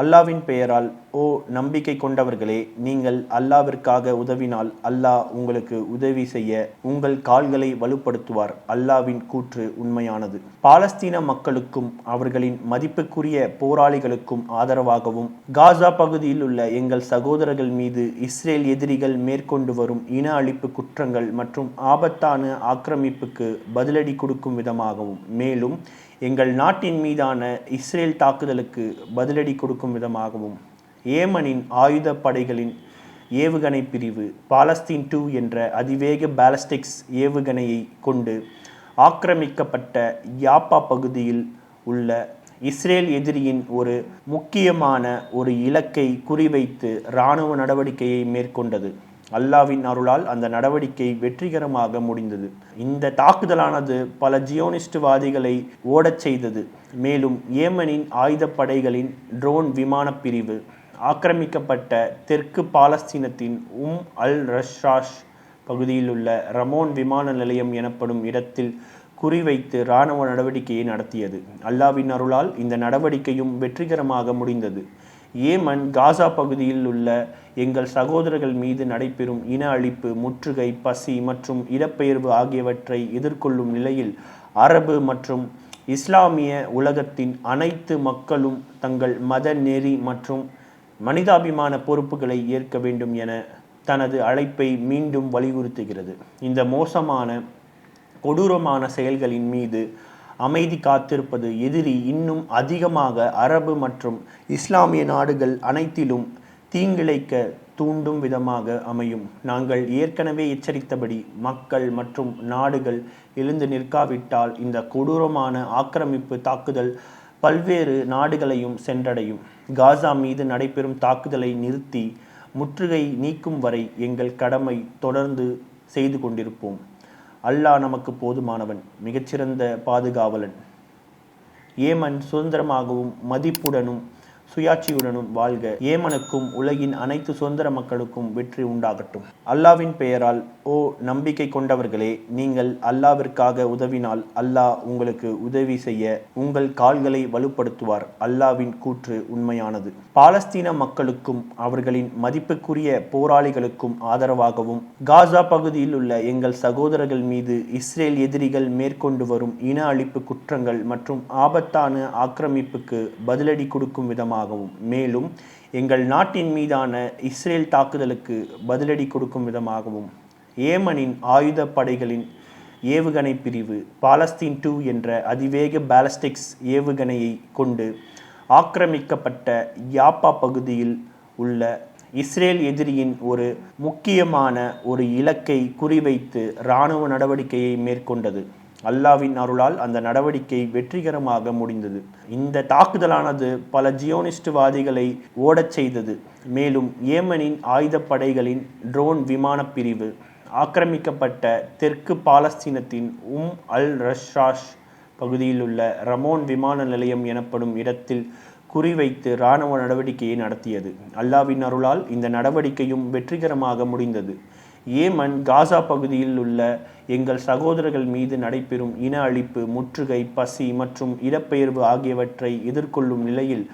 அல்லாவின் பெயரால் ஓ நம்பிக்கை கொண்டவர்களே நீங்கள் அல்லாவிற்காக உதவினால் அல்லாஹ் உங்களுக்கு உதவி செய்ய உங்கள் கால்களை வலுப்படுத்துவார். அல்லாவின் கூற்று உண்மையானது. பாலஸ்தீன மக்களுக்கும் அவர்களின் மதிப்புக்குரிய போராளிகளுக்கும் ஆதரவாகவும் காசா பகுதியில் உள்ள எங்கள் சகோதரர்கள் மீது இஸ்ரேல் எதிரிகள் மேற்கொண்டு வரும் இன அழிப்பு குற்றங்கள் மற்றும் ஆபத்தான ஆக்கிரமிப்புக்கு பதிலடி கொடுக்கும் விதமாகவும் மேலும் எங்கள் நாட்டின் மீதான இஸ்ரேல் தாக்குதலுக்கு பதிலடி கொடுக்கும் விதமாகவும். ஏமனின் ஆயுத படைகளின் ஏவுகணை பிரிவு பாலஸ்தீன் டூ என்ற அதிவேக பாலஸ்டிக்ஸ் ஏவுகணையை கொண்டு ஆக்கிரமிக்கப்பட்ட யாப்பா பகுதியில் உள்ள இஸ்ரேல் எதிரியின் ஒரு முக்கியமான ஒரு இலக்கை குறிவைத்து இராணுவ நடவடிக்கையை மேற்கொண்டது. அல்லாவின் அருளால் அந்த நடவடிக்கை வெற்றிகரமாக முடிந்தது. இந்த தாக்குதலானது பல ஜியோனிஸ்டுவாதிகளை ஓடச் செய்தது. மேலும் ஏமனின் ஆயுதப்படைகளின் ட்ரோன் விமானப் பிரிவு ஆக்கிரமிக்கப்பட்ட தெற்கு பாலஸ்தீனத்தின் உம் அல் ரஷ்ராஷ் பகுதியில் உள்ள ரமோன் விமான நிலையம் எனப்படும் இடத்தில் குறிவைத்து இராணுவ நடவடிக்கையை நடத்தியது. அல்லாவின் அருளால் இந்த நடவடிக்கையும் வெற்றிகரமாக முடிந்தது. ஏமன் காசா பகுதியில் உள்ள எங்கள் சகோதரர்கள் மீது நடைபெறும் இன அழிப்பு முற்றுகை பசி மற்றும் இடப்பெயர்வு ஆகியவற்றை எதிர்கொள்ளும் நிலையில் அரபு மற்றும் இஸ்லாமிய உலகத்தின் அனைத்து மக்களும் தங்கள் மத நெறி மற்றும் மனிதாபிமான பொறுப்புகளை ஏற்க வேண்டும் என தனது அழைப்பை மீண்டும் வலியுறுத்துகிறது. இந்த மோசமான கொடூரமான செயல்களின் மீது அமைதி காத்திருப்பது எதிரி இன்னும் அதிகமாக அரபு மற்றும் இஸ்லாமிய நாடுகள் அனைத்திலும் தீங்கிழைக்க தூண்டும் விதமாக அமையும். நாங்கள் ஏற்கனவே எச்சரித்தபடி மக்கள் மற்றும் நாடுகள் எழுந்து நிற்காவிட்டால் இந்த கொடூரமான ஆக்கிரமிப்பு தாக்குதல் பல்வேறு நாடுகளையும் சென்றடையும். காசா மீது நடைபெறும் தாக்குதலை நிறுத்தி முற்றுகை நீக்கும் வரை எங்கள் கடமை தொடர்ந்து செய்து கொண்டிருப்போம். அல்லாஹ் நமக்கு போதுமானவன் மிகச்சிறந்த பாதுகாவலன். ஏமன் சுதந்திரமாகவும் மதிப்புடனும் சுயாட்சியுடனும் வாழ்க. ஏமனுக்கும் உலகின் அனைத்து சுதந்திர மக்களுக்கும் வெற்றி உண்டாகட்டும். அல்லாவின் பெயரால் ஓ நம்பிக்கை கொண்டவர்களே நீங்கள் அல்லாவிற்காக உதவினால் அல்லாஹ் உங்களுக்கு உதவி செய்ய உங்கள் கால்களை வலுப்படுத்துவார். அல்லாவின் கூற்று உண்மையானது. பாலஸ்தீன மக்களுக்கும் அவர்களின் மதிப்புக்குரிய போராளிகளுக்கும் ஆதரவாகவும் காசா பகுதியில் உள்ள எங்கள் சகோதரர்கள் மீது இஸ்ரேல் எதிரிகள் மேற்கொண்டு வரும் இன அழிப்பு குற்றங்கள் மற்றும் ஆபத்தான ஆக்கிரமிப்புக்கு பதிலடி கொடுக்கும் விதமாக விதமாகவும். மேலும் எங்கள் நாட்டின் மீதான இஸ்ரேல் தாக்குதலுக்கு பதிலடி கொடுக்கும் விதமாகவும் ஏமனின் ஆயுத படைகளின் ஏவுகணை பிரிவு பாலஸ்தீன் டூ என்ற அதிவேக பாலஸ்டிக்ஸ் ஏவுகணையை கொண்டு ஆக்கிரமிக்கப்பட்ட யாப்பா பகுதியில் உள்ள இஸ்ரேல் எதிரியின் ஒரு முக்கியமான ஒரு இலக்கை குறிவைத்து இராணுவ நடவடிக்கையை மேற்கொண்டது. அல்லாவின் அருளால் அந்த நடவடிக்கை வெற்றிகரமாக முடிந்தது. இந்த தாக்குதலானது பல ஜியோனிஸ்டுவாதிகளை ஓடச் செய்தது. மேலும் ஏமனின் ஆயுதப்படைகளின் ட்ரோன் விமானப் பிரிவு ஆக்கிரமிக்கப்பட்ட தெற்கு பாலஸ்தீனத்தின் உம் அல் ரஷ்ராஷ் பகுதியில் உள்ள ரமோன் விமான நிலையம் எனப்படும் இடத்தில் குறிவைத்து இராணுவ நடவடிக்கையை நடத்தியது. அல்லாவின் அருளால் இந்த நடவடிக்கையும் வெற்றிகரமாக முடிந்தது. ஏமன் காசா பகுதியில் உள்ள எங்கள் சகோதரர்கள் மீது நடைபெறும் இன அழிப்பு முற்றுகை பசி மற்றும் இடப்பெயர்வு ஆகியவற்றை எதிர்கொள்ளும் நிலையில்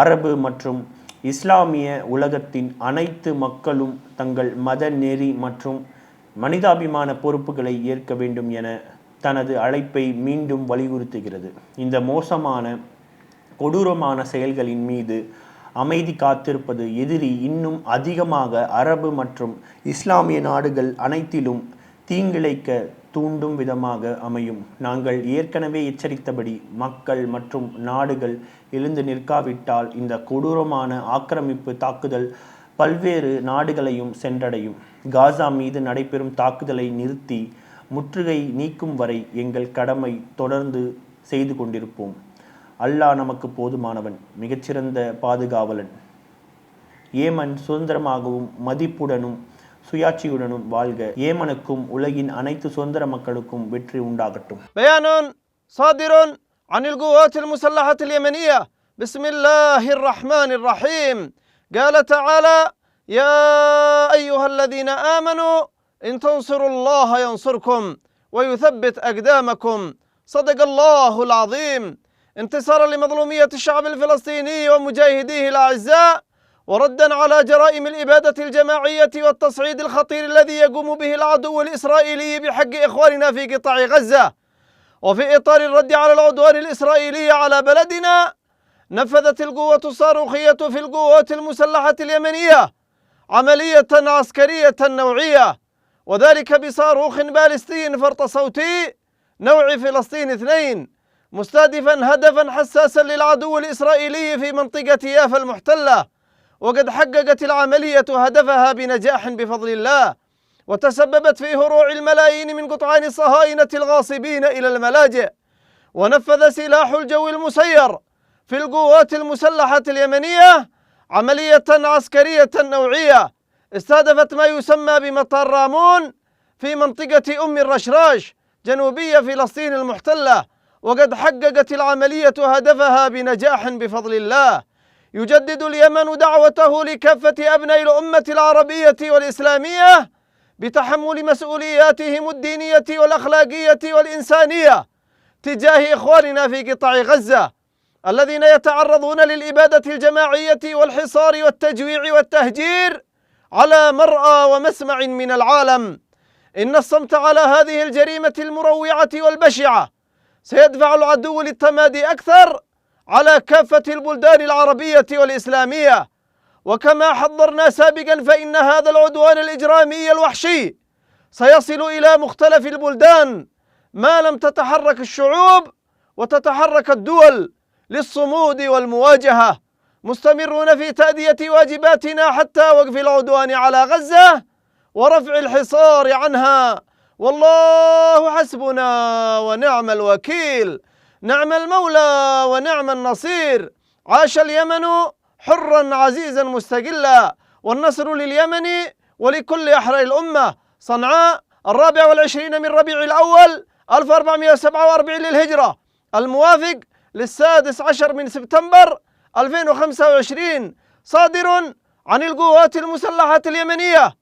அரபு மற்றும் இஸ்லாமிய உலகத்தின் அனைத்து மக்களும் தங்கள் மத நெறி மற்றும் மனிதாபிமான பொறுப்புகளை ஏற்க வேண்டும் என தனது அழைப்பை மீண்டும் வலியுறுத்துகிறது. இந்த மோசமான கொடூரமான செயல்களின் மீது அமைதி காத்திருப்பது எதிரி இன்னும் அதிகமாக அரபு மற்றும் இஸ்லாமிய நாடுகள் அனைத்திலும் தீங்கிழைக்க தூண்டும் விதமாக அமையும். நாங்கள் ஏற்கனவே எச்சரித்தபடி மக்கள் மற்றும் நாடுகள் எழுந்து நிற்காவிட்டால் இந்த கொடூரமான ஆக்கிரமிப்பு தாக்குதல் பல்வேறு நாடுகளையும் சென்றடையும். காசா மீது நடைபெறும் தாக்குதலை நிறுத்தி முற்றுகை நீக்கும் வரை எங்கள் கடமை தொடர்ந்து செய்து கொண்டிருப்போம். அல்லாஹ் நமக்கு போதுமானவன் மிகச்சிறந்த பாதுகாவலன் ஏமன் சுதந்திரமாகவும் மதிப்புடனும் சுயாட்சியுடனும் வாழ்க ஏமனுக்கும் உலகின் அனைத்து சுதந்திர மக்களுக்கும் வெற்றி உண்டாகட்டும் بيان صادر عن القوات المسلحة اليمنية بسم الله الرحمن الرحيم قال تعالى يا أيها الذين آمنوا إن تنصروا الله ينصركم ويثبت أقدامكم صدق الله العظيم انتصارا لمظلومية الشعب الفلسطيني ومجاهديه الأعزاء وردا على جرائم الإبادة الجماعية والتصعيد الخطير الذي يقوم به العدو الإسرائيلي بحق إخواننا في قطاع غزة. وفي إطار الرد على العدوان الإسرائيلي على بلدنا نفذت القوة الصاروخية في القوات المسلحة اليمنية عملية عسكرية نوعية وذلك بصاروخ بالستي فرط صوتي نوع فلسطين اثنين. مستهدفا هدفا حساسا للعدو الإسرائيلي في منطقة يافا المحتلة وقد حققت العملية هدفها بنجاح بفضل الله وتسببت في هروع الملايين من قطعان الصهاينة الغاصبين إلى الملاجئ. ونفذ سلاح الجو المسير في القوات المسلحة اليمنية عملية عسكرية نوعية. استهدفت ما يسمى بمطار رامون في منطقة أم الرشراش جنوبية فلسطين المحتلة. وقد حققت العملية هدفها بنجاح بفضل الله. يجدد اليمن دعوته لكافة أبناء الأمة العربية والإسلامية بتحمل مسؤولياتهم الدينية والأخلاقية والإنسانية تجاه إخواننا في قطاع غزة الذين يتعرضون للإبادة الجماعية والحصار والتجويع والتهجير على مرأى ومسمع من العالم. إن الصمت على هذه الجريمة المروعة والبشعة سيدفع العدو للتمادي أكثر على كافة البلدان العربية والإسلامية. وكما حذرنا سابقا فإن هذا العدوان الإجرامي الوحشي سيصل إلى مختلف البلدان ما لم تتحرك الشعوب وتتحرك الدول للصمود والمواجهة. مستمرون في تأدية واجباتنا حتى وقف العدوان على غزة ورفع الحصار عنها. والله حسبنا ونعم الوكيل. نعم المولى ونعم النصير. عاش اليمن حرا عزيزا مستقلا. والنصر لليمن ولكل أحرار الأمة. صنعاء الرابع والعشرين من ربيع الأول 1447 للهجرة. الموافق للسادس عشر من سبتمبر 2025 صادر عن القوات المسلحة اليمنية.